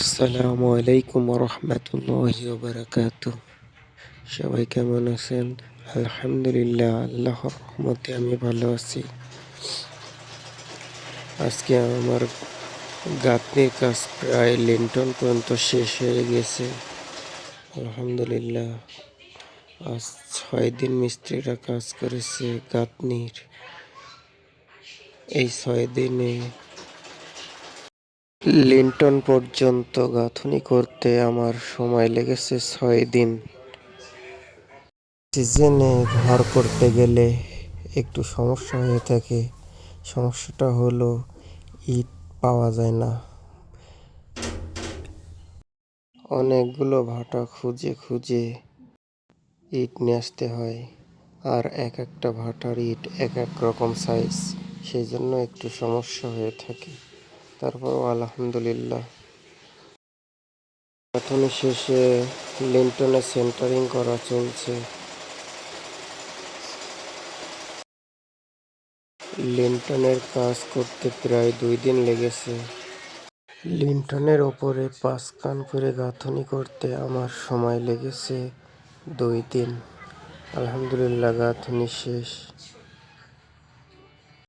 আসসালামু আলাইকুম রহমতুল্লাহি বারাকাত সবাই কেমন আছেন? আলহামদুলিল্লাহ, আল্লাহর রহমতে আমি ভালো আছি। আজকে আমার গাঁথনির কাজ প্রায় লিন্টন পর্যন্ত শেষ হয়ে গেছে। আলহামদুলিল্লাহ, আজ ছয় দিন মিস্ত্রিরা কাজ করেছে গাঁথনির। এই ছয় দিনে লিন্টন পর্যন্ত গাঁথনি করতে আমার সময় লেগেছে ছয় দিন। সিজনে ঘর করতে গেলে একটু সমস্যা হয়ে থাকে। সমস্যাটা হলো ইট পাওয়া যায় না। অনেকগুলো ভাটা খুঁজে খুঁজে ইট নিয়ে আসতে হয়। আর এক একটা ভাটার ইট এক এক রকম সাইজ সেই জন্য একটু সমস্যা হয়ে থাকে। তারপরও আলহামদুলিল্লাহ। গাঁথনি শেষে লিন্টনে সেন্টারিং করা চলছে। লিন্টনের কাজ করতে প্রায় দুই দিন লেগেছে। লিন্টনের ওপরে পাঁচ কান করে গাঁথনি করতে আমার সময় লেগেছে দুই দিন। আলহামদুলিল্লাহ, গাঁথনি শেষ।